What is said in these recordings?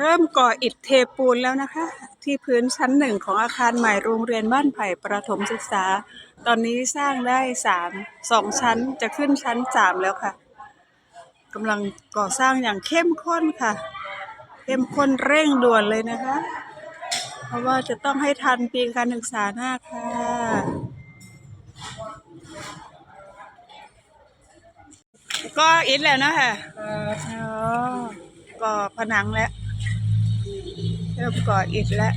เริ่มก่ออิฐเทปูนแล้วนะคะ ที่พื้นชั้นหนึ่งของอาคารใหม่โรงเรียนบ้านไผ่ประถมศึกษา ตอนนี้สร้างได้สามสองชั้นจะขึ้นชั้นสามแล้วค่ะกำลังก่อสร้างอย่างเข้มข้นค่ะ เข้มข้นเร่งด่วนเลยนะคะ เพราะว่าจะต้องให้ทันปีการศึกษาหน้าค่ะ ก็อิฐแล้วนะค่ะอ๋อก่อผนังแล้ว เริ่มก่ออิฐแล้ว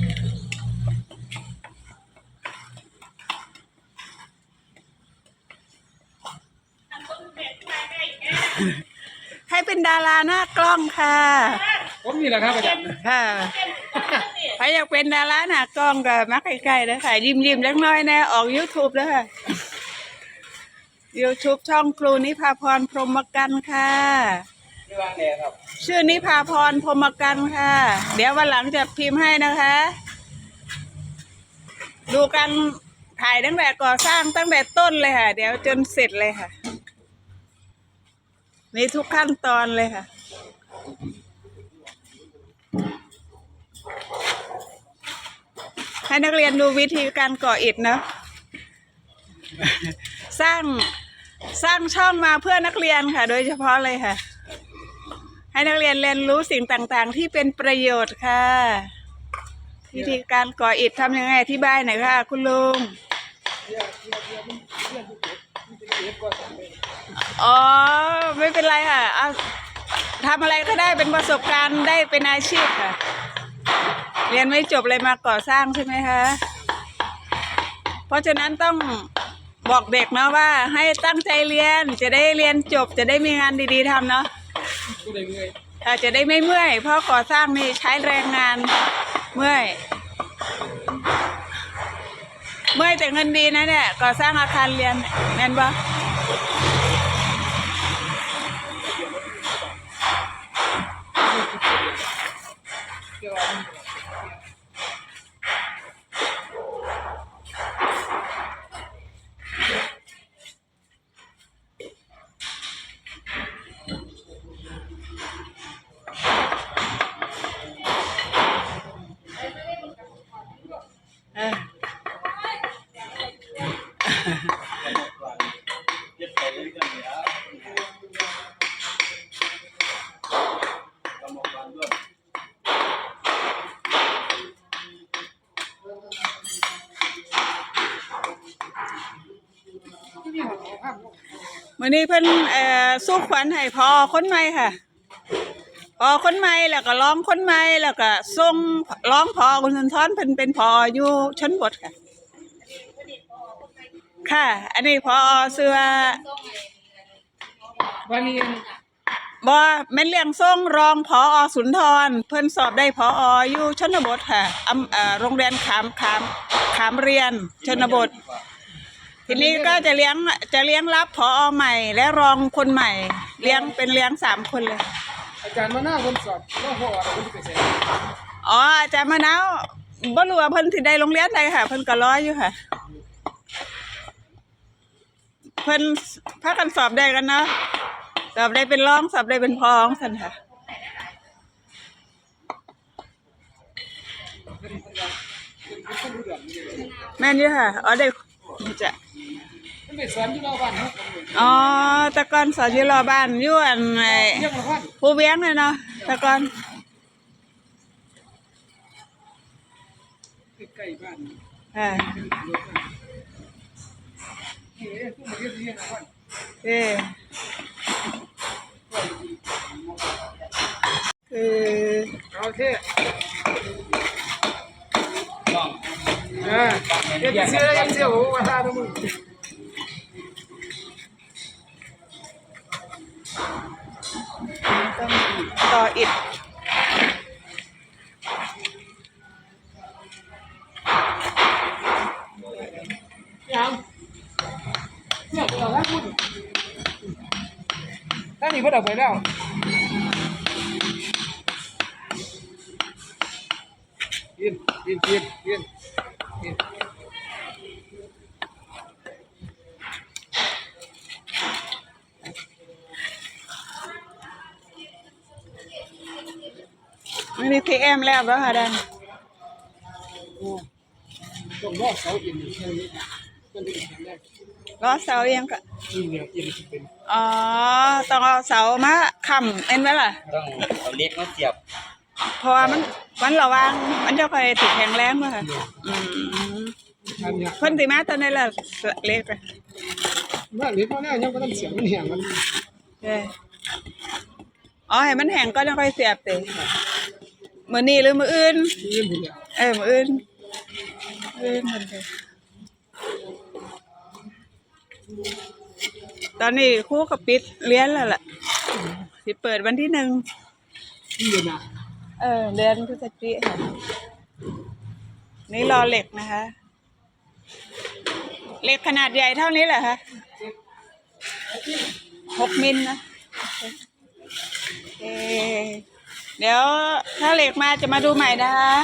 ให้เป็นดาราหน้ากล้องค่ะ ผมนี่แหละครับอาจารย์ค่ะใครอยากเป็นดาราหน้ากล้องก็มาใกล้ๆเลยค่ะยิ้มๆเล็กน้อยแน่ออก YouTube แล้วค่ะ YouTube ช่องครูนิพาพรพรหมกันค่ะไม่วางแน ครับ ชื่อนิพาพรพรมกันค่ะ เดี๋ยววันหลังจะพิมพ์ให้นะคะ ดูกันถ่ายตั้งแต่ก่อสร้างตั้งแต่ต้นเลยค่ะ เดี๋ยวจนเสร็จเลยค่ะ มีทุกขั้นตอนเลยค่ะ ให้นักเรียนดูวิธีการก่ออิฐนะ สร้างสร้างช่องมาเพื่อนักเรียนค่ะ โดยเฉพาะเลยค่ะ ให้นักเรียนเรียนรู้สิ่งต่างๆ ที่เป็นประโยชน์ค่ะวิธีการก่ออิฐทำยังไงอธิบายหน่อยค่ะ คุณลุงอ๋อไม่เป็นไรค่ะเอาทำอะไรก็ได้เป็นประสบการณ์ได้เป็นอาชีพค่ะ เรียนไม่จบเลยมาก่อสร้างใช่ไหมคะเพราะฉะนั้นต้องบอกเด็กเนาะว่าให้ตั้งใจเรียนจะได้เรียนจบจะได้มีงานดีๆทำเนาะ ก็เลยเงยอาจจะได้ไม่เมื่อย เพราะก่อสร้างนี่ใช้แรงงานเมื่อย เมื่อยแต่เงินดีนะเนี่ยก่อสร้างอาคารเรียนแม่นปะเวันนี้เพิ่นเอ่อสู้ขวัญให้พอคนใหม่ค่ะ พอคนใหม่แล้วก็ร้องคนใหม่แล้วก็ส่งร้องพอคุณสุนทรเพิ่นเป็นพออยู่ชนบทค่ะ ค่ะ อันนี้พอเสื้อวันนี้บอแม่นเลี้ยงส่งรองพอสุนทร เพิ่นสอบได้พออยู่ชนบทค่ะอำเอ่อโรงเรียนขามขามขามเรียนชนบท ทีนี้ก็จะเลี้ยงจะเลี้ยงรับพอใหม่ และรองคนใหม่ เลี้ยงเป็นเลี้ยงสามคนเลย อาจารย์มาหน้าคนสอบแล้วพออะไรคนที่ไปเสร็จอ๋ออาจารย์มะนาวบ่รู้ว่าเพิ่นสิได้โรงเรียนใดค่ะ เพิ่นก็รออยู่ค่ะ เพิ่นพากันสอบได้กันเนาะสอบได้เป็นรองสอบได้เป็นพองสั่นค่ะแม่นอยู่ค่ะอ๋อได้จะมัน ไปสอนที่เราบ้านครับอ๋อแตะกอนสอนอยู่รอบ้านอยู่อันไอ้เรียกมาพันผู้เวียงเลยเนาะแตะกอนใกล้บ้านอ่าเฮ้ยผู้มาเรียกเรียกมาพันเออคือเอาเท่อ่าเดี๋ยวเสียยังเสียโอ้มาท่าทั้งมึงต้อง ต่ออิฐยังเนี่ยเราแล้วพูดนั่นนี่เพิ่งเอาไปแล้วกินกินกินกินกิน ไม่มีพีเอ็มแล้วแล้วค่ะดันโอ้ต้องรอเสาอินแค่นี้มันถึงแข็งแรงล้อเสาเอียงก็นี่เนี่ยอินสิเป็นอ๋อต้องเอาเสามาค้ำเอ็นไว้ล่ะต้องเอาเล็กมาเสียบเพราะว่ามันมันระวังมันจะคอยติดแข็งแรงเมื่อค่ะอืมอันเนี้ยเพิ่นสิมาตอนนี้ละเล็กอะว่าเล็กมาแล้วยังบ่ต้องเสียงมันแห้งมันเอ้ยอ๋อให้มันแห้งก็ต้องค่อยเสียบติ มื้อนี้หรือมื้ออื่นยืนพุ่นเนี่ยเออมื้ออื่นมื้ออื่นมันเถอะตอนนี้ครูก็ปิดเรียนแล้วล่ะสิเปิดวันที่หนึ่งนี่เลยนะเออเดือนพฤศจิกายนค่ะนี่รอเหล็กนะคะเหล็กขนาดใหญ่เท่านี้แหละคะหกมิลนะ โอเค เดี๋ยวถ้าเหล็กมาจะมาดูใหม่นะคะ